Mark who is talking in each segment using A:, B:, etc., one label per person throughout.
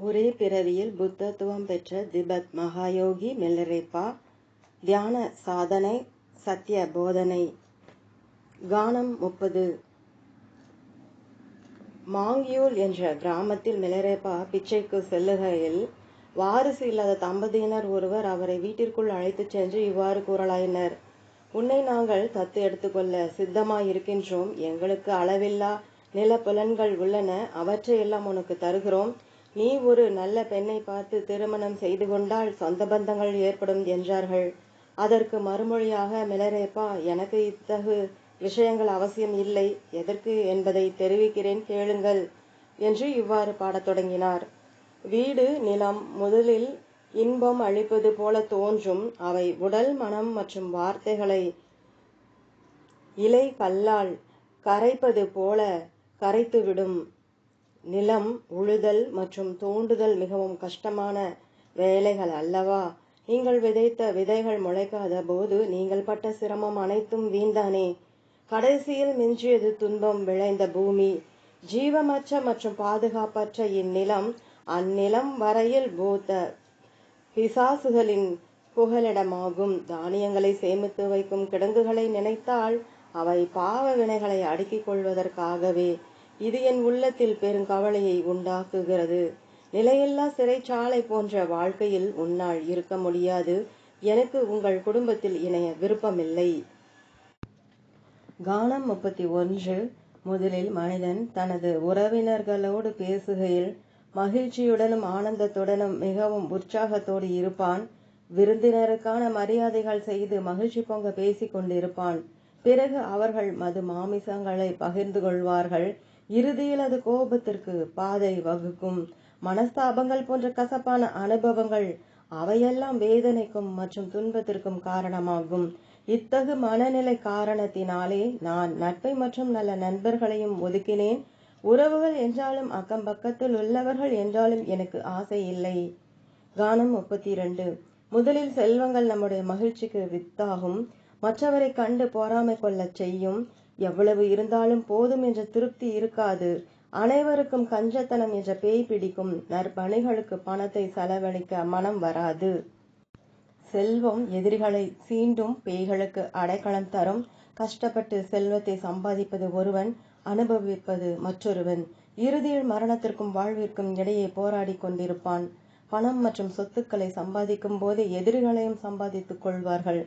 A: ஒரே பிறவியில் புத்தத்துவம் பெற்ற திபெத் மகாயோகி மெல்லரேப்பா தியான சாதனை சத்திய போதனை. கானம் முப்பது. மாங்கியூல் என்ற கிராமத்தில் மெலரேப்பா பிச்சைக்கு செல்லுகையில் வாரிசு இல்லாத தம்பதியினர் ஒருவர் அவரை வீட்டிற்குள் அழைத்துச் சென்று இவ்வாறு கூறலாயினர். உன்னை நாங்கள் தத்து எடுத்துக்கொள்ள சித்தமாயிருக்கின்றோம். எங்களுக்கு அளவில்லா நிலப்புலன்கள் உள்ளன. அவற்றையெல்லாம் உனக்கு தருகிறோம். நீ ஒரு நல்ல பெண்ணை பார்த்து திருமணம் செய்து கொண்டால் சொந்த பந்தங்கள் ஏற்படும் என்றார்கள். அதற்கு மறுமொழியாக மிளரேப்பா எனக்கு இத்தகு விஷயங்கள் அவசியம் இல்லை. எதற்கு என்பதை தெரிவிக்கிறேன் கேளுங்கள் என்று இவ்வாறு பாடத் தொடங்கினார். வீடு நிலம் முதலில் இன்பம் அளிப்பது போல தோன்றும். அவை உடல் மனம் மற்றும் வார்த்தைகளை இலை கல்லால் கரைப்பது போல கரைத்துவிடும். நிலம் உழுதல் மற்றும் தோண்டுதல் மிகவும் கஷ்டமான வேலைகள் அல்லவா? நீங்கள் விதைத்த விதைகள் முளைக்காத போது நீங்கள் பட்ட சிரமம் அனைத்தும் வீண்தானே? கடைசியில் மிஞ்சியது துன்பம் விளைந்த பூமி. ஜீவமற்ற மற்றும் பாதுகாப்பற்ற இந்நிலம் அந்நிலம் வரையில் பூத்த பிசாசுகளின் புகலிடமாகும். தானியங்களை சேமித்து வைக்கும் கிடங்குகளை நினைத்தால் அவை பாவ வினைகளை அடுக்கிக் கொள்வதற்காகவே. இது என் உள்ளத்தில் பெருங்கவலையை உண்டாக்குகிறது. நிலையில்லா சிறைச்சாலை போன்ற வாழ்க்கையில் உன்னால் இருக்க முடியாது. எனக்கு உங்கள் குடும்பத்தில் இணைய விருப்பமில்லை. கானம் முப்பத்தி ஒன்று முதலில் மனிதன் தனது உறவினர்களோடு பேசுகையில் மகிழ்ச்சியுடனும் ஆனந்தத்துடனும் மிகவும் உற்சாகத்தோடு இருப்பான். விருந்தினருக்கான மரியாதைகள் செய்து மகிழ்ச்சி பொங்க பேசிக் கொண்டிருப்பான் பிறகு அவர்கள் மது மாமிசங்களை பகிர்ந்து கொள்வார்கள். இறுதியில் அது கோபத்திற்கு பாதை வகுக்கும். மனஸ்தாபங்கள் போன்ற கசப்பான அனுபவங்கள் அவையெல்லாம் வேதனைக்கும் மற்றும் துன்பத்திற்கும் காரணமாகும். இத்தகு மனநிலை காரணத்தினாலே நான் நட்பை மற்றும் நல்ல நண்பர்களையும் ஒதுக்கினேன். உறவுகள் என்றாலும் அக்கம் பக்கத்தில் உள்ளவர்கள் என்றாலும் எனக்கு ஆசை இல்லை. கானம் முப்பத்தி இரண்டு முதலில் செல்வங்கள் நம்முடைய மகிழ்ச்சிக்கு வித்தாகும். மற்றவரை கண்டு பொறாமை கொள்ளச் செய்யும். எவ்வளவு இருந்தாலும் போதும் என்ற திருப்தி இருக்காது. அனைவருக்கும் கஞ்சத்தனம் என்ற பேய் பிடிக்கும். நற்பணிகளுக்கு பணத்தை செலவழிக்க மனம் வராது. செல்வம் எதிரிகளை சீண்டும் பேய்களுக்கு அடைக்கலம் தரும். கஷ்டப்பட்டு செல்வத்தை சம்பாதிப்பது ஒருவன் அனுபவிப்பது மற்றொருவன். இறுதியில் மரணத்திற்கும் வாழ்விற்கும் இடையே போராடி கொண்டிருப்பான். பணம் மற்றும் சொத்துக்களை சம்பாதிக்கும் போதே எதிரிகளையும் சம்பாதித்துக் கொள்வார்கள்.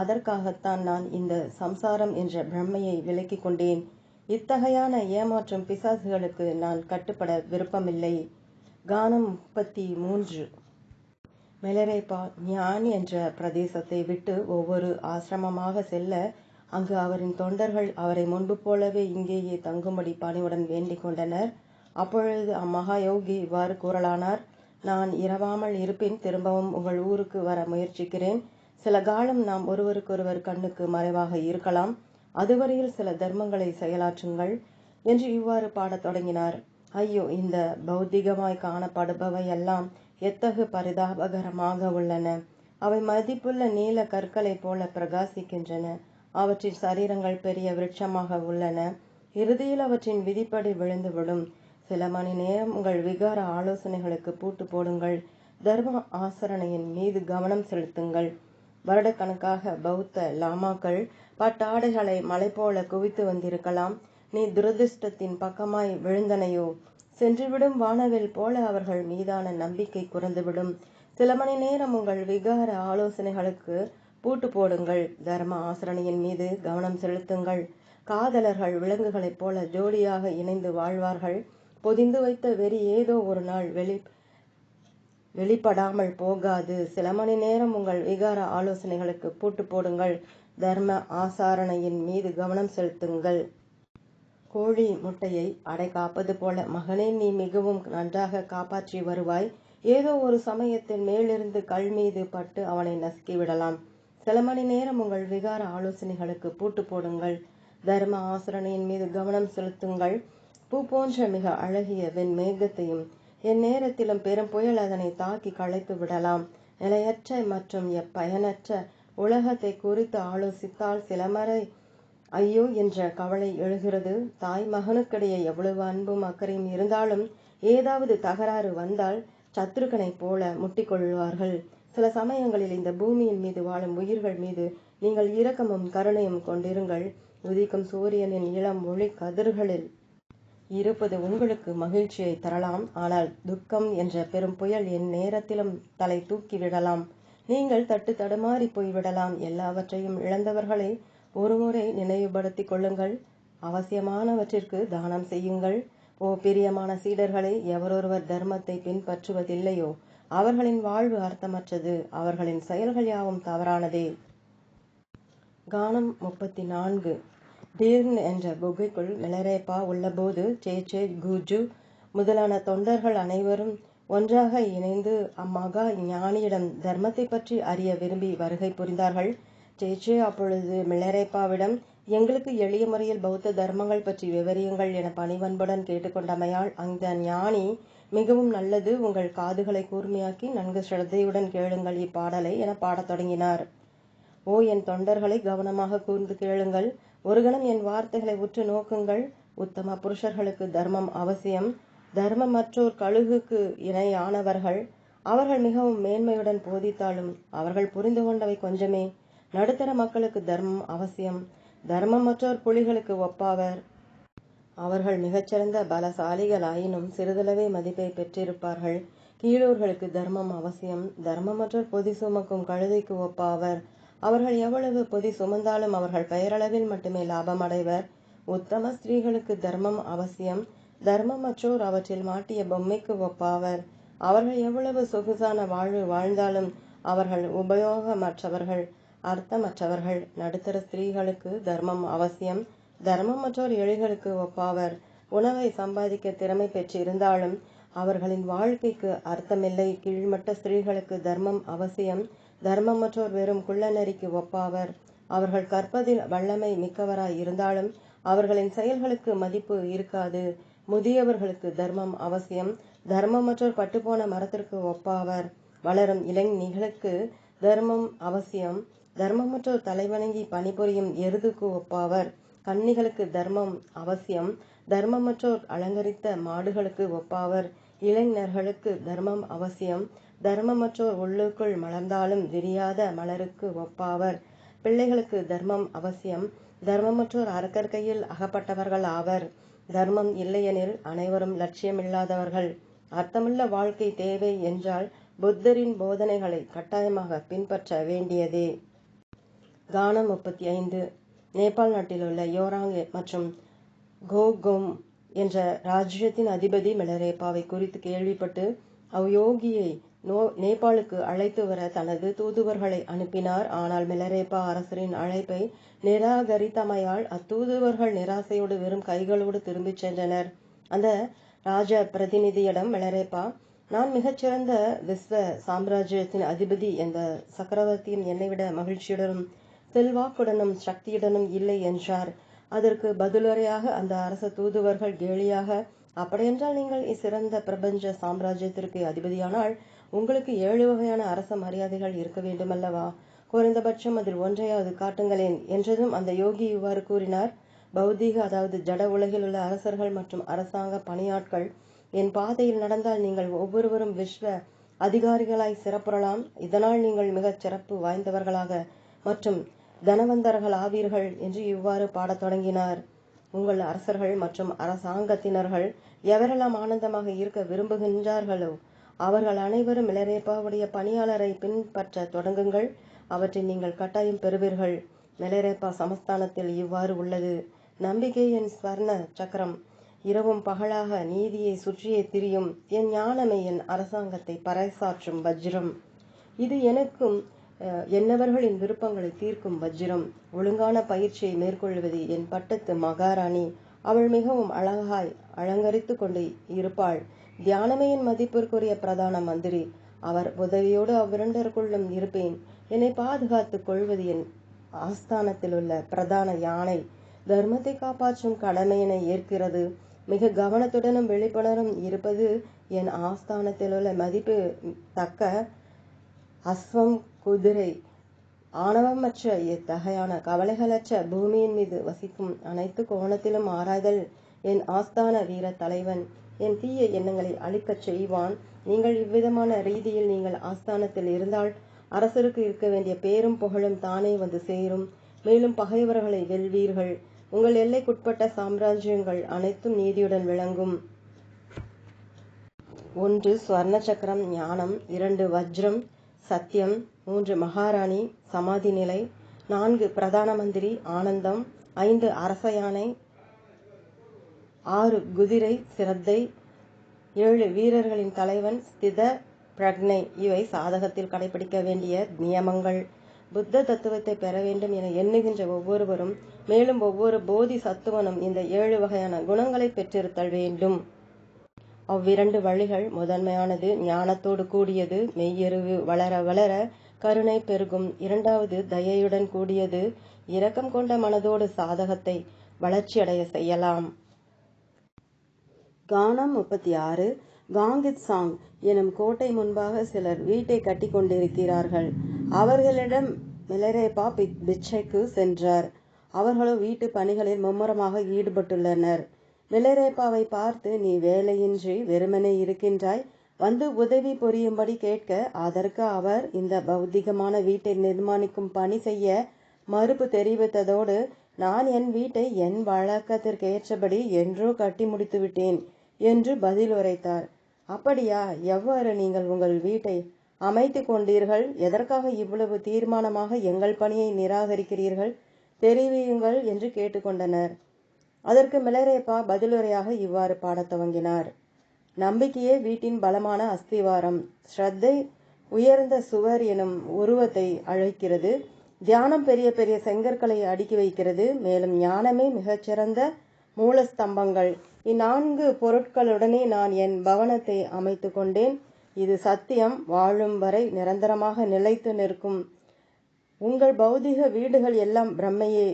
A: அதற்காகத்தான் நான் இந்த சம்சாரம் என்ற பிரம்மையை விலக்கிக் கொண்டேன். இத்தகையான ஏமாற்றும் பிசாசுகளுக்கு நான் கட்டுப்பட விருப்பமில்லை. கானம் முப்பத்தி மூன்று மெலரேபா ஞான் என்ற பிரதேசத்தை விட்டு ஒவ்வொரு ஆசிரமமாக செல்ல அங்கு அவரின் தொண்டர்கள் அவரை முன்பு போலவே இங்கேயே தங்கும்படி பணிவுடன் வேண்டிக் கொண்டனர். அப்பொழுது அம்மகா யோகி இவ்வாறு கூறலானார் நான் இரவாமல் இருப்பின் திரும்பவும் உங்கள் ஊருக்கு வர முயற்சிக்கிறேன். சில காலம் நாம் ஒருவருக்கொருவர் கண்ணுக்கு மறைவாக இருக்கலாம். அதுவரையில் சில தர்மங்களை செயலாற்றுங்கள் என்று இவ்வாறு பாடத் தொடங்கினார். ஐயோ இந்த பௌத்திகமாய் காணப்படுபவை எல்லாம் எத்தகு பரிதாபகரமாக உள்ளன. அவை மதிப்புள்ள நீல கற்களை போல பிரகாசிக்கின்றன. அவற்றின் சரீரங்கள் பெரிய விருட்சமாக உள்ளன. இறுதியில் அவற்றின் விதிப்படி விழுந்துவிடும். சில மணி நேரம் உங்கள் விகார ஆலோசனைகளுக்கு பூட்டு போடுங்கள். தர்ம ஆசரணையின் மீது கவனம் செலுத்துங்கள். வருடக்கணக்காக பௌத்த லாமாக்கள் பட்டாடைகளை மலை போல குவித்து வந்திருக்கலாம். நீ துரதிர்ஷ்டத்தின் பக்கமாய் விழுந்தனையோ? சென்றுவிடும் வானவில் போல அவர்கள் மீதான நம்பிக்கை குறைந்துவிடும். சில மணி நேரம் உங்கள் விகார ஆலோசனைகளுக்கு பூட்டு போடுங்கள். தர்ம ஆசரணையின் மீது கவனம் செலுத்துங்கள். காதலர்கள் விலங்குகளைப் போல ஜோடியாக இணைந்து வாழ்வார்கள். பொதிந்து வைத்த வெறி ஏதோ ஒரு நாள் வெளி வெளிப்படாமல் போகாது. சில மணி நேரம் உங்கள் விகார ஆலோசனைகளுக்கு பூட்டு போடுங்கள். தர்ம ஆசாரணையின் மீது கவனம் செலுத்துங்கள். கோழி முட்டையை அடை காப்பது போல மகனே நீ மிகவும் நன்றாக காப்பாற்றி வருவாய். ஏதோ ஒரு சமயத்தில் மேலிருந்து கல் மீது பட்டு அவனை நசுக்கி விடலாம். சில மணி நேரம் உங்கள் விகார ஆலோசனைகளுக்கு பூட்டு போடுங்கள். தர்ம ஆசரணையின் மீது கவனம் செலுத்துங்கள். பூ போன்ற மிக அழகிய வெண் மேகத்தையும் எந்நேரத்திலும் பெரும் புயல் அதனை தாக்கி களைத்து விடலாம். நிலையற்ற மற்றும் எப்பயனற்ற உலகத்தை குறித்து ஆலோசித்தால் சிலமறை ஐயோ என்ற கவலை எழுகிறது. தாய் மகனுக்கிடையே எவ்வளவு அன்பும் அக்கறையும் இருந்தாலும் ஏதாவது தகராறு வந்தால் சத்ருக்கனைப் போல முட்டிக்கொள்வார்கள். சில சமயங்களில் இந்த பூமியின் மீது வாழும் உயிர்கள் மீது நீங்கள் இரக்கமும் கருணையும் கொண்டிருங்கள். உதிக்கும் சூரியனின் இளம் ஒளி கதிர்களில் இருப்பது உங்களுக்கு மகிழ்ச்சியை தரலாம். ஆனால் துக்கம் என்ற பெரும் புயல் என் நேரத்திலும் தலை தூக்கி விடலாம். நீங்கள் தட்டு தடுமாறி போய்விடலாம் எல்லாவற்றையும் இழந்தவர்களை ஒருமுறை நினைவுபடுத்திக் கொள்ளுங்கள். அவசியமானவற்றிற்கு தானம் செய்யுங்கள். ஓ பிரியமான சீடர்களை எவரொருவர் தர்மத்தை பின்பற்றுவதில்லையோ அவர்களின் வாழ்வு அர்த்தமற்றது. அவர்களின் செயல்கள் யாவும் தவறானதே. கானம் முப்பத்தி நான்கு. டீர்ன் என்ற குகைக்குள் மிளரேப்பா உள்ளபோது சேச்சே குஜு முதலான தொண்டர்கள் அனைவரும் ஒன்றாக இணைந்து அம்மகா ஞானியிடம் தர்மத்தை பற்றி அறிய விரும்பி வருகை புரிந்தார்கள். சேச்சே அப்பொழுது மிளரேப்பாவிடம் எங்களுக்கு எளிய முறையில் பௌத்த தர்மங்கள் பற்றி விவரியுங்கள் என பணிவன்புடன் கேட்டுக்கொண்டமையால் அந்த ஞானி மிகவும் நல்லது. உங்கள் காதுகளை கூர்மையாக்கி நன்கு ஸ்ரத்தையுடன் கேளுங்கள் இப்பாடலை என பாடத் தொடங்கினார். ஓ என் தொண்டர்களை கவனமாக கூர்ந்து கேளுங்கள். ஒரு கணம் என் வார்த்தைகளை உற்று நோக்குங்கள். உத்தம புருஷர்களுக்கு தர்மம் அவசியம். தர்மமற்றோர் கழுகுக்கு இணையானவர்கள். அவர்கள் மிகவும் மேன்மையுடன் போதித்தாலும் அவர்கள் புரிந்து கொண்டவை கொஞ்சமே. நடுத்தர மக்களுக்கு தர்மம் அவசியம். தர்மமற்றோர் புலிகளுக்கு ஒப்பாவர். அவர்கள் மிகச்சிறந்த பலசாலிகளாயினும் சிறிதளவே மதிப்பை பெற்றிருப்பார்கள். கீழூர்களுக்கு தர்மம் அவசியம். தர்மமற்றோர் பொதி சுமக்கும் கழுதைக்கு ஒப்பாவர். அவர்கள் எவ்வளவு பொதி சுமந்தாலும் அவர்கள் பெயரளவில் மட்டுமே லாபம் அடைவர். உத்தம ஸ்திரீகளுக்கு தர்மம் அவசியம். தர்மமற்றோர் அவற்றில் மாட்டிய பொம்மைக்கு ஒப்பாவர். அவர்கள் எவ்வளவு சொகுசான வாழ்வு வாழ்ந்தாலும் அவர்கள் உபயோகமற்றவர்கள் அர்த்தமற்றவர்கள். நடுத்தர ஸ்திரீகளுக்கு தர்மம் அவசியம். தர்மமற்றோர் எழிகளுக்கு ஒப்பாவர். உணவை சம்பாதிக்க திறமை பெற்றிருந்தாலும் அவர்களின் வாழ்க்கைக்கு அர்த்தமில்லை. கீழ்மட்ட ஸ்திரீகளுக்கு தர்மம் அவசியம். தர்மமற்றோர் வெறும் குள்ளநெறிக்கு ஒப்பாவர். அவர்கள் கற்பதில் வல்லமை மிக்கவராய் இருந்தாலும் அவர்களின் செயல்களுக்கு மதிப்பு இருக்காது. முதியவர்களுக்கு தர்மம் அவசியம். தர்மமற்றோர் பட்டுப்போன மரத்திற்கு ஒப்பாவர். வளரும் இளைஞர்களுக்கு தர்மம் அவசியம். தர்மமற்றோர் தலைவணங்கி பணிபுரியும் எருதுக்கு ஒப்பாவர். கன்னிகளுக்கு தர்மம் அவசியம். தர்மமற்றோர் அலங்கரித்த மாடுகளுக்கு ஒப்பாவர். இளைஞர்களுக்கு தர்மம் அவசியம். தர்மமற்றோர் உள்ளுக்குள் மலர்ந்தாலும் விரியாத மலருக்கு ஒப்பாவர். பிள்ளைகளுக்கு தர்மம் அவசியம். தர்மமற்றோர் அரக்கர் கையில் அகப்பட்டவர்கள் ஆவர். தர்மம் இல்லையெனில் அனைவரும் லட்சியமில்லாதவர்கள். அர்த்தமுள்ள வாழ்க்கை தேவை என்றால் புத்தரின் போதனைகளை கட்டாயமாக பின்பற்ற வேண்டியதே. கானம் முப்பத்தி ஐந்து நேபாள் நாட்டிலுள்ள யோராங் மற்றும் கோகோம் என்ற ராஜ்யத்தின் அதிபதி மிளரேப்பாவை குறித்து கேள்விப்பட்டு அவ்யோகியை நோ நேபாளுக்கு அழைத்து வர தனது தூதுவர்களை அனுப்பினார். ஆனால் மிலரேபா அரசரின் அழைப்பை நிராகரித்தமையால் அத்தூதுவர்கள் நிராசையோடு வெறும் கைகளோடு திரும்பிச் சென்றனர். அந்த ராஜ பிரதிநிதியிடம் மிலரேபா நான் மிகச்சிறந்த விஸ்வ சாம்ராஜ்யத்தின் அதிபதி என்ற சக்கரவர்த்தியும் என்னை விட மகிழ்ச்சியுடனும் செல்வாக்குடனும் சக்தியுடனும் இல்லை என்றார். அதற்கு பதிலுரையாக அந்த அரச தூதுவர்கள் கேலியாக அப்படியென்றால் நீங்கள் இச்சிறந்த பிரபஞ்ச சாம்ராஜ்யத்திற்கு அதிபதியானால் உங்களுக்கு ஏழு வகையான அரச மரியாதைகள் இருக்க வேண்டுமல்லவா? குறைந்தபட்சம் அதில் ஒன்றையாவது காட்டுங்களேன் என்றதும் அந்த யோகி இவ்வாறு கூறினார். பௌதீக அதாவது ஜட உலகில் உள்ள அரசர்கள் மற்றும் அரசாங்க பணியாட்கள் என் பாதையில் நடந்தால் நீங்கள் ஒவ்வொருவரும் விஸ்வ அதிகாரிகளாய் சிறப்புறலாம். இதனால் நீங்கள் மிகச் சிறப்பு வாய்ந்தவர்களாக மற்றும் தனவந்தர்கள் ஆவீர்கள் என்று இவ்வாறு பாடத் தொடங்கினார். உங்கள் அரசர்கள் மற்றும் அரசாங்கத்தினர்கள் எவரெல்லாம் ஆனந்தமாக இருக்க விரும்புகின்றார்களோ அவர்கள் அனைவரும் மிளரேப்பாவுடைய பணியாளரை பின்பற்ற தொடங்குங்கள். அவற்றை நீங்கள் கட்டாயம் பெறுவீர்கள். மிளரேப்பா சமஸ்தானத்தில் இவ்வாறு உள்ளது. நம்பிக்கை என் ஸ்வர்ண சக்கரம். இரவும் பகலாக நீதியை சுற்றியே திரியும் என் ஞானமே என் அரசாங்கத்தை பறைசாற்றும் வஜ்ரம். இது எனக்கும் என்னவர்களின் விருப்பங்களை தீர்க்கும் வஜ்ரம். ஒழுங்கான பயிற்சியை மேற்கொள்வது என் பட்டத்து மகாராணி. அவள் மிகவும் அழகாய் அலங்கரித்து கொண்டு இருப்பாள். தியானமையின் மதிப்பிற்குரிய பிரதான மந்திரி. அவர் உதவியோடு அவ்விரண்டருக்குள்ளும் இருப்பேன். என்னை பாதுகாத்துக் கொள்வது என் ஆஸ்தானத்தில் உள்ள பிரதான யானை. தர்மத்தை காப்பாற்றும் கடமையினை ஏற்கிறது. மிக கவனத்துடனும் விழிப்புணரும் இருப்பது என் ஆஸ்தானத்தில் உள்ள மதிப்பு தக்க அஸ்வம் குதிரை. ஆணவமற்ற இத்தகையான கவலைகளற்ற பூமியின் மீது வசிக்கும் அனைத்து கோணத்திலும் ஆராய்தல் என் ஆஸ்தான வீர தலைவன். என் தீய எண்ணங்களை அழிக்கச் செய்வான். நீங்கள் இவ்விதமான ரீதியில் நீங்கள் ஆஸ்தானத்தில் இருந்தால் அரசருக்கு இருக்க வேண்டிய பேரும் புகழும் தானே வந்து சேரும். மேலும் பகைவர்களை வெல்வீர்கள். உங்கள் எல்லைக்குட்பட்ட சாம்ராஜ்யங்கள் அனைத்தும் நீதியுடன் விளங்கும். ஒன்று ஸ்வர்ண சக்கரம் ஞானம். இரண்டு வஜ்ரம் சத்தியம். மூன்று மகாராணி சமாதி நிலை நான்கு பிரதான மந்திரி ஆனந்தம். ஐந்து அரச யானை. ஆறு குதிரை சிரத்தை ஏழு வீரர்களின் தலைவன் ஸ்தித பிரக்னை. இவை சாதகத்தில் கடைபிடிக்க வேண்டிய நியமங்கள். புத்த தத்துவத்தை பெற வேண்டும் என எண்ணுகின்ற ஒவ்வொருவரும் மேலும் ஒவ்வொரு போதி சத்துவனும் இந்த ஏழு வகையான குணங்களை பெற்றிருத்தல் வேண்டும். அவ்விரண்டு வழிகள் முதன்மையானது ஞானத்தோடு கூடியது மெய்யெருவு வளர வளர கருணை பெருகும். இரண்டாவது தயையுடன் கூடியது இரக்கம் கொண்ட மனதோடு சாதகத்தை வளர்ச்சியடைய செய்யலாம். கானம் முப்பத்தி ஆறு காங்கித் சாங் எனும் கோட்டை முன்பாக சிலர் வீட்டை கட்டி கொண்டிருக்கிறார்கள். அவர்களிடம் மிலரேபா பிச்சைக்கு சென்றார். அவர்களோ வீட்டு பணிகளில் மும்முரமாக ஈடுபட்டுள்ளனர். மிலரேப்பாவை பார்த்து நீ வேலையின்றி வெறுமனே இருக்கின்றாய். வந்து உதவி புரியும்படி கேட்க அதற்கு அவர் இந்த பௌத்திகமான வீட்டை நிர்மாணிக்கும் பணி செய்ய மறுப்பு தெரிவித்ததோடு நான் என் வீட்டை என் வழக்கத்திற்கு ஏற்றபடி என்றோ கட்டி முடித்து விட்டேன் என்று பதில் உரைத்தார். அப்படியா எவ்வாறு நீங்கள் உங்கள் வீட்டை அமைத்து கொண்டீர்கள்? எதற்காக இவ்வளவு தீர்மானமாக எங்கள் பணியை நிராகரிக்கிறீர்கள்? தெரிவியுங்கள் என்று கேட்டுக்கொண்டனர். அதற்கு மிளரேப்பா பதிலுரையாக இவ்வாறு பாடத் துவங்கினார். நம்பிக்கையே வீட்டின் பலமான அஸ்திவாரம். ஸ்ரத்தை உயர்ந்த சுவர் எனும் உருவத்தை அழைக்கிறது. தியானம் பெரிய பெரிய செங்கற்களை அடுக்கி வைக்கிறது. மேலும் ஞானமே மிகச்சிறந்த மூலஸ்தம்பங்கள். இந்நான்கு பொருட்களுடனே நான் என் பவனத்தை அமைத்து கொண்டேன். இது சத்தியம் வாழும் வரை நிரந்தரமாக நிலைத்து நிற்கும். உங்கள் பௌதிக வீடுகள் எல்லாம் பிரம்மையே.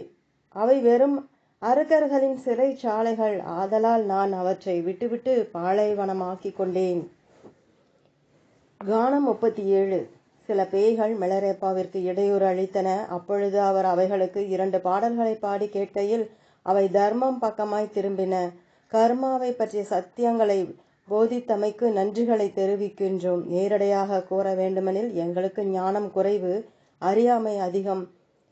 A: அவை வெறும் அரக்கர்களின் சிறைச்சாலைகள். ஆதலால் நான் அவற்றை விட்டுவிட்டு பாலைவனமாக்கி கொண்டேன். கானம் முப்பத்தி ஏழு சில பேய்கள் மிளரேப்பாவிற்கு இடையூறு அளித்தன. அப்பொழுது அவர் அவைகளுக்கு இரண்டு பாடல்களை பாடி கேட்கையில் அவை தர்மம் பக்கமாய் திரும்பின. கர்மாவை பற்றிய சத்தியங்களை போதித்தமைக்கு நன்றிகளை தெரிவிக்கின்றோம். நேரடியாக கூற வேண்டுமெனில் எங்களுக்கு ஞானம் குறைவு அறியாமை அதிகம்.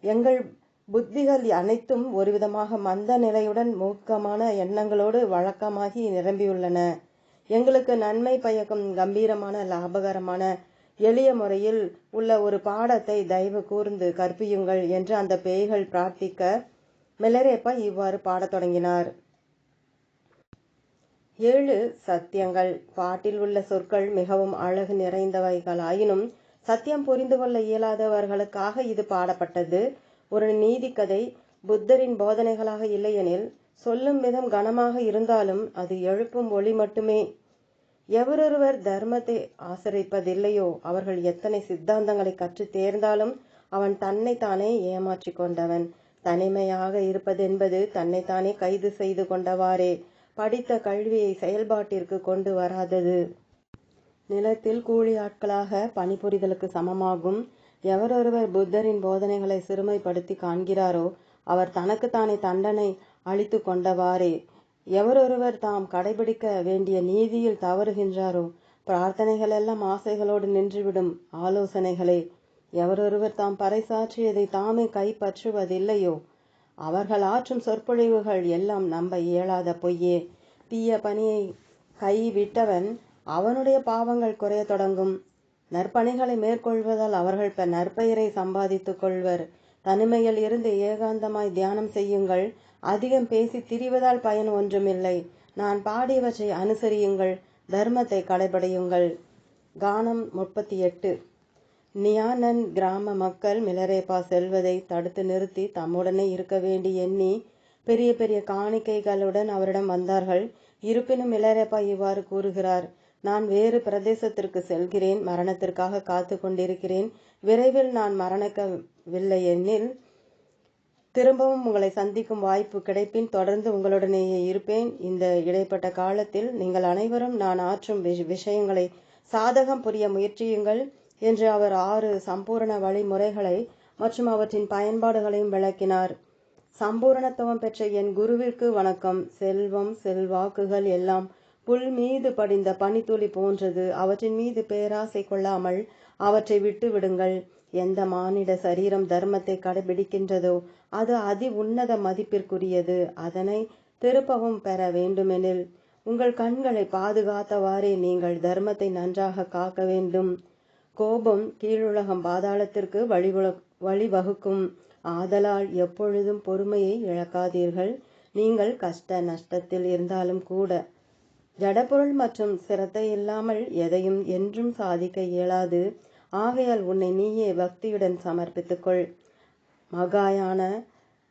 A: எங்கள் புத்திகள் அனைத்தும் ஒருவிதமாக மந்த நிலையுடன் மூக்கமான எண்ணங்களோடு வழக்கமாகி நிரம்பியுள்ளன. எங்களுக்கு நன்மை பயக்கும் கம்பீரமான லாபகரமான எளிய முறையில் உள்ள ஒரு பாடத்தை தயவு கூர்ந்து கற்பியுங்கள் என்று அந்த பேய்கள் பிரார்த்திக்க மெலரேப்பா இவ்வாறு பாடத் தொடங்கினார். ஏழு சத்தியங்கள். பாட்டில் உள்ள சொற்கள் மிகவும் அழகு நிறைந்தவைகளாயினும் சத்தியம் புரிந்து கொள்ள இயலாதவர்களுக்காக இது பாடப்பட்டது. ஒரு நீதி கதை புத்தரின் போதனைகளாக இல்லையெனில் சொல்லும் விதம் கனமாக இருந்தாலும் அது எழுப்பும் ஒளி மட்டுமே. எவரொருவர் தர்மத்தை ஆசிரிப்பதில்லையோ அவர்கள் எத்தனை சித்தாந்தங்களை கற்று தேர்ந்தாலும் அவன் தன்னை தானே ஏமாற்றிக் கொண்டவன். தனிமையாக இருப்பதென்பது தன்னைத்தானே கைது செய்து கொண்டவாறே. படித்த கல்வியை செயல்பாட்டிற்கு கொண்டு வராதது. நிலத்தில் கூலி ஆட்களாக பணிபுரிதலுக்கு சமமாகும். எவரொருவர் புத்தரின் போதனைகளை சிறுமைப்படுத்தி காண்கிறாரோ அவர் தனக்குத்தானே தண்டனை அளித்து கொண்டவாறே. எவரொருவர் தாம் கடைபிடிக்க வேண்டிய நீதியில் தவறுகின்றாரோ பிரார்த்தனைகளெல்லாம் ஆசைகளோடு நின்றுவிடும் ஆலோசனைகளே. எவரொருவர் தாம் பறைசாற்றியதை தாமே கைப்பற்றுவதில்லையோ? அவர்கள் ஆற்றும் சொற்பொழிவுகள் எல்லாம் நம்ப இயலாத பொய்யே. தீய பணியை கைவிட்டவன் அவனுடைய பாவங்கள் குறைய தொடங்கும். நற்பணிகளை மேற்கொள்வதால் அவர்கள் நற்பெயரை சம்பாதித்துக் கொள்வர். தனிமையில் இருந்து ஏகாந்தமாய் தியானம் செய்யுங்கள். அதிகம் பேசி திரிவதால் பயன் ஒன்றுமில்லை. நான் பாடியவற்றை அனுசரியுங்கள். தர்மத்தை கடைபிடியுங்கள். கானம் முப்பத்தி எட்டு. நியானன் கிராம மக்கள் மிலரேப்பா செல்வதை தடுத்து நிறுத்தி தம்முடனே இருக்க வேண்டி எண்ணி பெரிய பெரிய காணிக்கைகளுடன் அவரிடம் வந்தார்கள். இருப்பினும் மிலரேப்பா இவ்வாறு கூறுகிறார் நான் வேறு பிரதேசத்திற்கு செல்கிறேன் மரணத்திற்காக காத்து கொண்டிருக்கிறேன். விரைவில் நான் மரணிக்கவில்லை எனில் திரும்பவும் உங்களை சந்திக்கும் வாய்ப்பு கிடைப்பின் தொடர்ந்து உங்களுடனேயே இருப்பேன். இந்த இடைப்பட்ட காலத்தில் நீங்கள் அனைவரும் நான் ஆற்றும் விஷயங்களை சாதகம் புரிய முயற்சியுங்கள். என்று அவர் ஆறு சம்பூரண வழிமுறைகளை மற்றும் அவற்றின் பயன்பாடுகளையும் விளக்கினார். சம்பூரணத்துவம் பெற்ற என் குருவிற்கு வணக்கம். செல்வம் செல்வாக்குகள் எல்லாம் புல் மீது படிந்த பனித்துளி போன்றது. அவற்றின் மீது பேராசை கொள்ளாமல் அவற்றை விட்டு விடுங்கள். எந்த மானிட சரீரம் தர்மத்தை கடைபிடிக்கின்றதோ அது அதி உன்னத மதிப்பிற்குரியது. அதனை திருப்பவும் பெற வேண்டுமெனில் உங்கள் கண்களை பாதுகாத்தவாறே நீங்கள் தர்மத்தை நன்றாக காக்க வேண்டும். கோபம் கீழுலகம் பாதாளத்திற்கு வழிவ வழிவகுக்கும். ஆதலால் எப்பொழுதும் பொறுமையை இழக்காதீர்கள். நீங்கள் கஷ்ட நஷ்டத்தில் இருந்தாலும் கூட. ஜடப்பொருள் மற்றும் சிரத்தை இல்லாமல் எதையும் என்றும் சாதிக்க இயலாது. ஆகையால் உன்னை நீயே பக்தியுடன் சமர்ப்பித்துக்கொள். மகாயான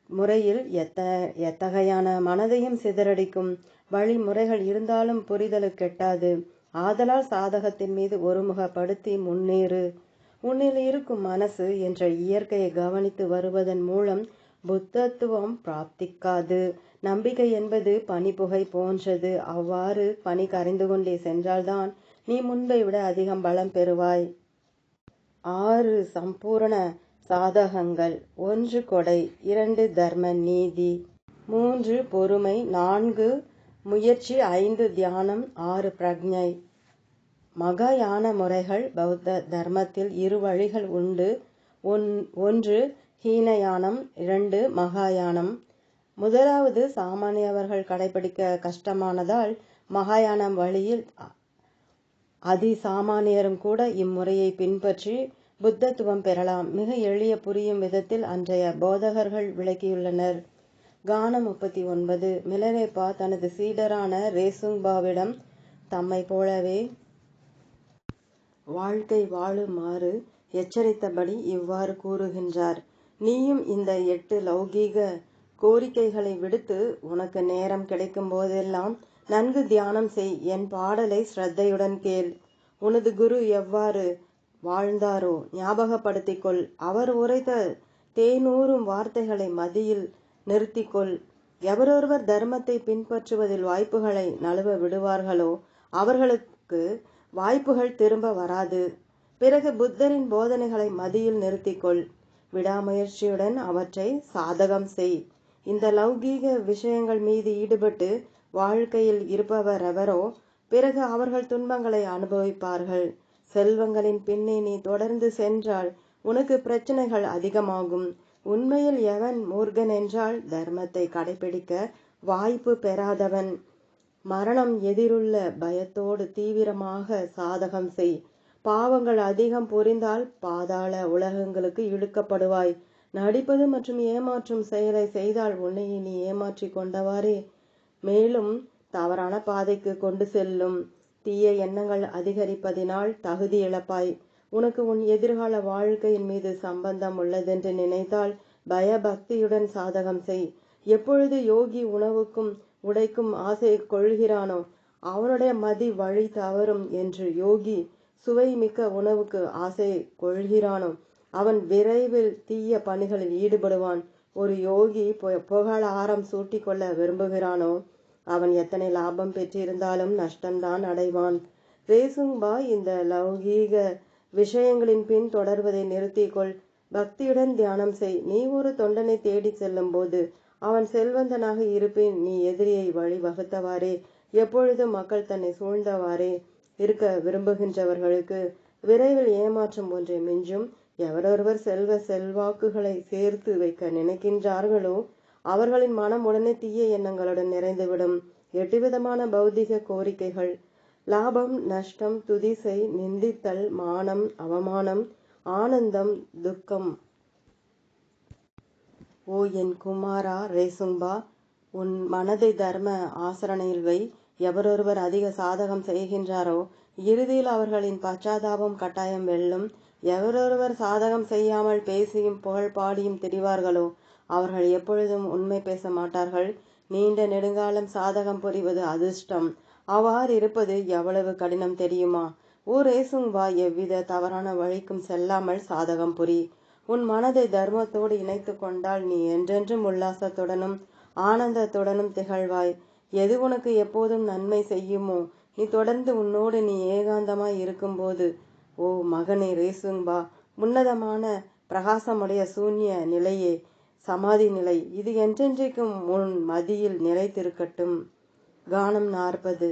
A: முறையில் எத்த எத்தகையான மனதையும் சிதறடிக்கும். வழிமுறைகள் இருந்தாலும் புரிதலுக்கு கெட்டாது. ஆதலால் சாதகத்தின் மீது ஒருமுகப்படுத்தி முன்னேறு. உன்னில் இருக்கும் மனசு என்ற இயற்கையை கவனித்து வருவதன் மூலம் புத்தத்துவம் பிராப்திக்காது. நம்பிக்கை என்பது பனிப்புகை போன்றது. அவ்வாறு பனி கரைந்து கொண்டே சென்றால்தான் நீ முன்பை விட அதிகம் பலம் பெறுவாய். ஆறு சம்பூரண சாதகங்கள். ஒன்று கொடை இரண்டு தர்ம நீதி. மூன்று பொறுமை. நான்கு முயற்சி ஐந்து தியானம் ஆறு பிரக்ஞை மகாயான முறைகள் பௌத்த தர்மத்தில் இரு வழிகள் உண்டு. ஒன் ஒன்று ஹீனயானம் இரண்டு மகாயானம் முதலாவது சாமானியவர்கள் கடைபிடிக்க கஷ்டமானதால் மகாயானம் வழியில் அதி சாமானியரும் கூட இம்முறையை பின்பற்றி புத்தத்துவம் பெறலாம். மிக எளிய புரியும் விதத்தில் அன்றைய போதகர்கள் விளக்கியுள்ளனர். கானம் முப்பத்தி ஒன்பது. மிலரேப்பா தனது சீடரான ரேசுங்பாவிடம் தம்மை போலவே வாழ்க்கை வாழுமாறு எச்சரித்தபடி இவ்வாறு கூறுகின்றார். நீயும் இந்த எட்டு லௌகீக கோரிக்கைகளை விடுத்து உனக்கு நேரம் கிடைக்கும் போதெல்லாம் நன்கு தியானம் செய். என் பாடலை ஸ்ரத்தையுடன் கேள். உனது குரு எவ்வாறு வாழ்ந்தாரோ ஞாபகப்படுத்திக்கொள் அவர் உரைத்த தேனூறும் வார்த்தைகளை மதியில் நிறுத்திக்கொள். எவரொருவர் தர்மத்தை பின்பற்றுவதில் வாய்ப்புகளை நழுவ விடுவார்களோ அவர்களுக்கு வாய்ப்புகள் திரும்ப வராது. பிறகு புத்தரின் போதனைகளை மதியில் நிறுத்திக்கொள். விடாமுயற்சியுடன் அவற்றை சாதகம் செய். இந்த லௌகீக விஷயங்கள் மீது ஈடுபட்டு வாழ்க்கையில் இருப்பவர் எவரோ பிறகு அவர்கள் துன்பங்களை அனுபவிப்பார்கள். செல்வங்களின் பின்னே நீ தொடர்ந்து சென்றால் உனக்கு பிரச்சனைகள் அதிகமாகும். உண்மையில் எவன் மூர்கன் என்றால் தர்மத்தை கடைபிடிக்க வாய்ப்பு பெறாதவன். மரணம் எதிருள்ள பயத்தோடு தீவிரமாக சாதகம் செய். பாவங்கள் அதிகம் புரிந்தால் பாதாள உலகங்களுக்கு இழுக்கப்படுவாய். நடிப்பது மற்றும் ஏமாற்றும் செயலை செய்தால் உன்னை நீ ஏமாற்றி கொண்டவாறே. மேலும் தவறான பாதைக்கு கொண்டு செல்லும் தீய எண்ணங்கள் அதிகரிப்பதினால் தகுதி இழப்பாய். உனக்கு உன் எதிர்கால வாழ்க்கையின் மீது சம்பந்தம் உள்ளதென்று நினைத்தால் பயபக்தியுடன் சாதகம் செய். எப்பொழுது யோகி உணவுக்கும் உடைக்கும் ஆசை கொள்கிறானோ அவனுடைய மதி வழி தவறும் என்று யோகி சுவை மிக்க உணவுக்கு ஆசை கொள்கிறானோ அவன் விரைவில் தீய பணிகளில் ஈடுபடுவான். ஒரு யோகி புகழாரம் சூட்டிக்கொள்ள விரும்புகிறானோ அவன் எத்தனை லாபம் பெற்றிருந்தாலும் நஷ்டம்தான் அடைவான். ரேசுங்பா இந்த லௌகீக விஷயங்களின் பின் தொடர்வதை நிறுத்திக்கொள். பக்தியுடன் தியானம் செய். நீ ஒரு தொண்டனை தேடி செல்லும் போது அவன் செல்வந்தனாக இருப்பின் நீ எதிரியை வழி வகுத்தவாறே எப்பொழுதும் மக்கள் தன்னை சூழ்ந்தவாறே இருக்க விரும்புகின்றவர்களுக்கு விரைவில் ஏமாற்றம் ஒன்றை மிஞ்சும். எவரொருவர் செல்வ செல்வாக்குகளை சேர்த்து வைக்க நினைக்கின்றார்களோ அவர்களின் மனம் உடனே தீய எண்ணங்களுடன் நிறைந்துவிடும். எட்டு விதமான பௌதிக கோரிக்கைகள். லாபம் நஷ்டம் துதிசை நிந்தித்தல் மானம் அவமானம் ஆனந்தம் துக்கம். ஓ என் குமாரா ரேசும்பா உன் மனதை தர்ம ஆசரணையில் வை. எவரொருவர் அதிக சாதகம் செய்கின்றாரோ இறுதியில் அவர்களின் பச்சாதாபம் கட்டாயம் வெல்லும். எவரொருவர் சாதகம் செய்யாமல் பேசியும் புகழ் பாடியும் திரிவார்களோ அவர்கள் எப்பொழுதும் உண்மை பேச மாட்டார்கள். நீண்ட நெடுங்காலம் சாதகம் புரிவது அதிர்ஷ்டம். அவ்வாறு இருப்பது எவ்வளவு கடினம் தெரியுமா? ஓ ரேசுங்வா எவ்வித தவறான வழிக்கும் செல்லாமல் சாதகம் புரி. உன் மனதை தர்மத்தோடு இணைத்து கொண்டால் நீ என்றென்றும் உல்லாசத்துடனும் ஆனந்தத்துடனும் திகழ்வாய். எது உனக்கு எப்போதும் நன்மை செய்யுமோ? நீ தொடர்ந்து உன்னோடு நீ ஏகாந்தமாய் இருக்கும்போது ஓ மகனே ரேசுங்பா உன்னதமான பிரகாசமுடைய சூன்ய நிலையே சமாதி நிலை. இது என்றென்றைக்கும் உன் மதியில் நிலைத்திருக்கட்டும். கானம் நாற்பது.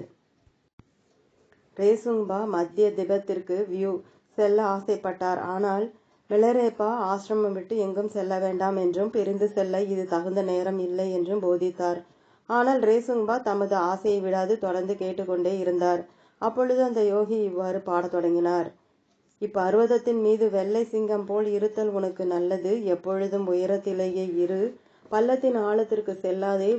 A: ரேசுங்பா மத்திய திபத்திற்கு வியூ செல்ல ஆசைப்பட்டார். ஆனால் மிளரேப்பா ஆசிரமம் விட்டு எங்கும் செல்ல வேண்டாம் என்றும் பிரிந்து செல்ல இது தகுந்த நேரம் இல்லை என்றும் போதித்தார். ஆனால் ரேசுங்பா தமது ஆசையை விடாது தொடர்ந்து கேட்டுக்கொண்டே இருந்தார். அப்பொழுது அந்த யோகி இவ்வாறு பாடத் தொடங்கினார். இப்பர்வதத்தின் மீது வெள்ளை சிங்கம் போல் இருத்தல் உனக்கு நல்லது. எப்பொழுதும் உயரத்திலேயே இரு. பள்ளத்தின் ஆழத்திற்கு செல்லாதே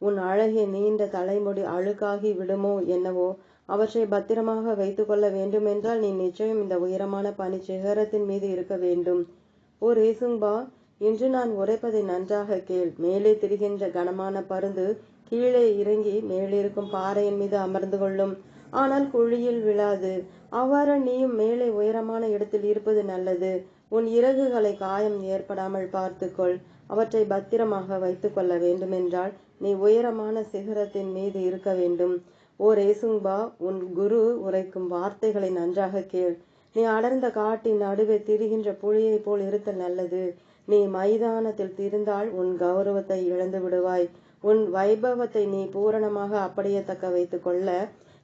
A: உன் அழகிய நீண்ட தலைமுடி அழுக்காகி விடுமோ என்னவோ? அவற்றை பத்திரமாக வைத்துக்கொள்ள வேண்டுமென்றால் நீ நிச்சயம் இந்த உயரமான பனி சிகரத்தின் மீது இருக்க வேண்டும். ஓ ரேசுங்பா இன்று நான் உரைப்பதை நன்றாக கேள். மேலே திரிகின்ற கனமான பருந்து கீழே இறங்கி மேலிருக்கும் பாறையின் மீது அமர்ந்து கொள்ளும். ஆனால் குழியில் விழாது. அவ்வாறு நீயும் மேலே உயரமான இடத்தில் இருப்பது நல்லது. உன் இறகுகளை காயம் ஏற்படாமல் பார்த்துக்கொள். அவற்றை பத்திரமாக வைத்துக்கொள்ள வேண்டுமென்றால் நீ உயரமான சிகரத்தின் மீது இருக்க வேண்டும். ஓ ரேசுங்பா உன் குரு உரைக்கும் வார்த்தைகளை நன்றாக கேள். நீ அடர்ந்த காட்டின் நடுவே திரிகின்ற புலியைப் போல் இருத்தல் நல்லது. நீ மைதானத்தில் திரிந்தால் உன் கௌரவத்தை இழந்து விடுவாய். உன் வைபவத்தை நீ பூரணமாக அப்படியே தக்க வைத்துக் கொள்ள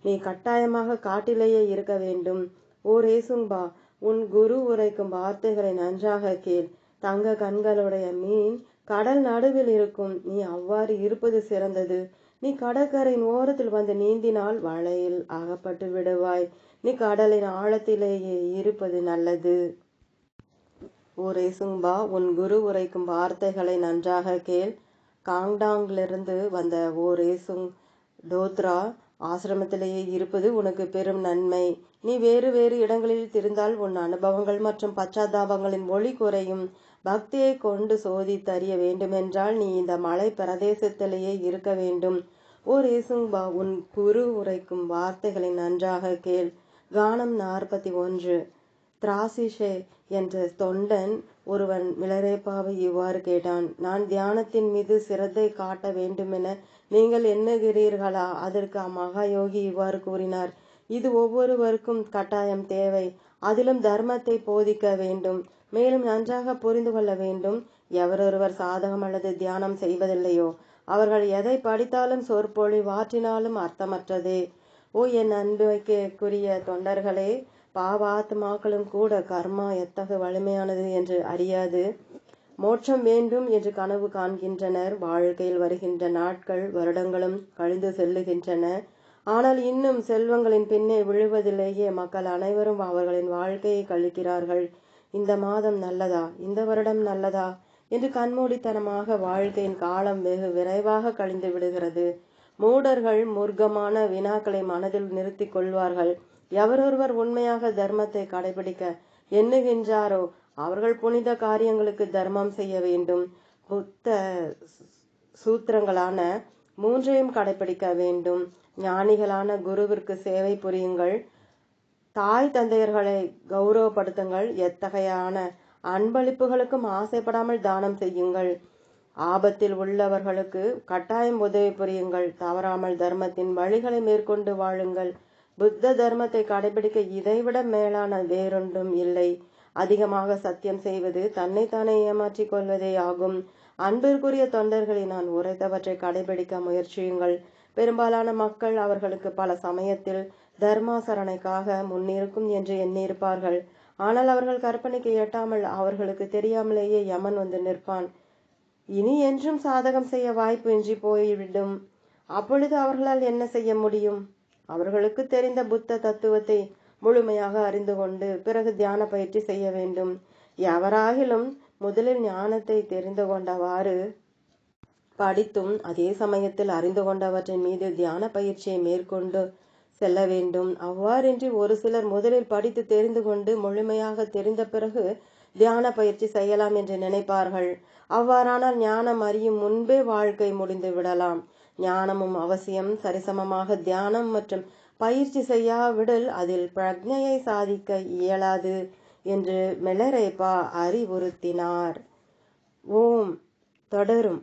A: நீ கட்டாயமாக காட்டிலேயே இருக்க வேண்டும். ஓ ரேசும்பா உன் குரு உரைக்கும் வார்த்தைகளை நன்றாக கேள். தங்க கண்களுடைய மீன் கடல் நடுவில் இருக்கும். நீ அவ்வாறு இருப்பது சிறந்தது. நீ கடற்கரையின் ஓரத்தில் வந்து நீந்தினால் வலையில் அகப்பட்டு விடுவாய். நீ கடலின் ஆழத்திலேயே இருப்பது நல்லது. ஓ ரேசும்பா உன் குரு உரைக்கும் வார்த்தைகளை நன்றாக கேள். காங்டாங்கிலிருந்து வந்த ஓ ரேசுங் டோத்ரா ஆசிரமத்திலேயே இருப்பது உனக்கு பெரும் நன்மை. நீ வேறு வேறு இடங்களில் திருந்தால் உன் அனுபவங்கள் மற்றும் பச்சாதாபங்களின் ஒளி குறையும். பக்தியை கொண்டு சோதித்தறிய வேண்டுமென்றால் நீ இந்த மலை பிரதேசத்திலேயே இருக்க வேண்டும். ஓ ஏசும்பா உன் குரு உரைக்கும் வார்த்தைகளை நன்றாக கேள். கானம் நாற்பத்தி ஒன்று. திராசிஷே என்ற தொண்டன் ஒருவன் மிளரேப்பாவை இவ்வாறு கேட்டான். நான் தியானத்தின் மீது சிரத்தை காட்ட வேண்டுமென நீங்கள் எண்ணுகிறீர்களா? அதற்கு அம்மகாயோகி இவ்வாறு கூறினார். இது ஒவ்வொருவருக்கும் கட்டாயம் தேவை. அதிலும் தர்மத்தை போதிக்க வேண்டும். மேலும் நன்றாக புரிந்து கொள்ள வேண்டும். எவரொருவர் சாதகம் அல்லது தியானம் செய்வதில்லையோ அவர்கள் எதை படித்தாலும் சொற்பொழிவாற்றினாலும் அர்த்தமற்றதே. ஓ என் அன்புக்குரிய தொண்டர்களே பாவாத்மாக்களும் கூட கர்மா எத்தகு வலிமையானது என்று அறியாது. மோட்சம் வேண்டும் என்று கனவு காண்கின்றனர். வாழ்க்கையில் வருகின்ற நாட்கள் வருடங்களும் கழிந்து செல்லுகின்றன. ஆனால் இன்னும் செல்வங்களின் பின்னே விழுவதிலேயே மக்கள் அனைவரும் அவர்களின் வாழ்க்கையை கழிக்கிறார்கள். இந்த மாதம் நல்லதா? இந்த வருடம் நல்லதா? என்று கண்மூடித்தனமாக வாழ்க்கையின் காலம் வெகு விரைவாக கழிந்து விடுகிறது. மூடர்கள் முர்க்கமான வினாக்களை மனதில் நிறுத்திக் கொள்வார்கள். எவரொருவர் உண்மையாக தர்மத்தை கடைபிடிக்க எண்ணுகின்றாரோ அவர்கள் புனித காரியங்களுக்கு தர்மம் செய்ய வேண்டும். புத்த சூத்திரங்களான மூன்றையும் கடைபிடிக்க வேண்டும். ஞானிகளான குருவிற்கு சேவை புரியுங்கள். தாய் தந்தையர்களை கௌரவப்படுத்துங்கள். எத்தகையான அன்பளிப்புகளுக்கும் ஆசைப்படாமல் தானம் செய்யுங்கள். ஆபத்தில் உள்ளவர்களுக்கு கட்டாயம் உதவி புரியுங்கள். தவறாமல் தர்மத்தின் வழிகளை மேற்கொண்டு வாழுங்கள். புத்த தர்மத்தை கடைபிடிக்க இதைவிட மேலான வேறொன்றும் இல்லை. அதிகமாக சத்தியம் செய்வது தன்னைத்தானே ஏமாற்றிக் கொள்வதே ஆகும். அன்பிற்குரிய தொண்டர்களை நான் உரைத்தவற்றை கடைபிடிக்க முயற்சியுங்கள். பெரும்பாலான மக்கள் அவர்களுக்கு பல சமயத்தில் தர்மாசரணைக்காக முன்னிருக்கும் என்று எண்ணியிருப்பார்கள். ஆனால் அவர்கள் கற்பனைக்கு எட்டாமல் அவர்களுக்கு தெரியாமலேயே யமன் வந்து நிற்பான். இனி என்றும் சாதகம் செய்ய வாய்ப்பு இன்றி போய்விடும். அப்பொழுது அவர்களால் என்ன செய்ய முடியும்? அவர்களுக்கு தெரிந்த புத்த தத்துவத்தை முழுமையாக அறிந்து கொண்டு பிறகு தியான பயிற்சி செய்ய வேண்டும். எவராகிலும் முதலில் ஞானத்தை தெரிந்து கொண்டவாறு படித்தும் அதே சமயத்தில் அறிந்து கொண்டவற்றின் மீது தியான பயிற்சியை மேற்கொண்டு செல்ல வேண்டும். அவ்வாறின்றி ஒரு சிலர் முதலில் படித்து தெரிந்து கொண்டு முழுமையாக தெரிந்த பிறகு தியான பயிற்சி செய்யலாம் என்று நினைப்பார்கள். அவ்வாறானால் ஞானம் அறியும் முன்பே வாழ்க்கை முடிந்து விடலாம். ஞானமும் அவசியம். சரிசமமாக தியானம் மற்றும் பயிற்சி செய்யாவிடல் அதில் பிரக்ஞையை சாதிக்க இயலாது என்று மெலரேபா அறிவுறுத்தினார். ஓம். தொடரும்.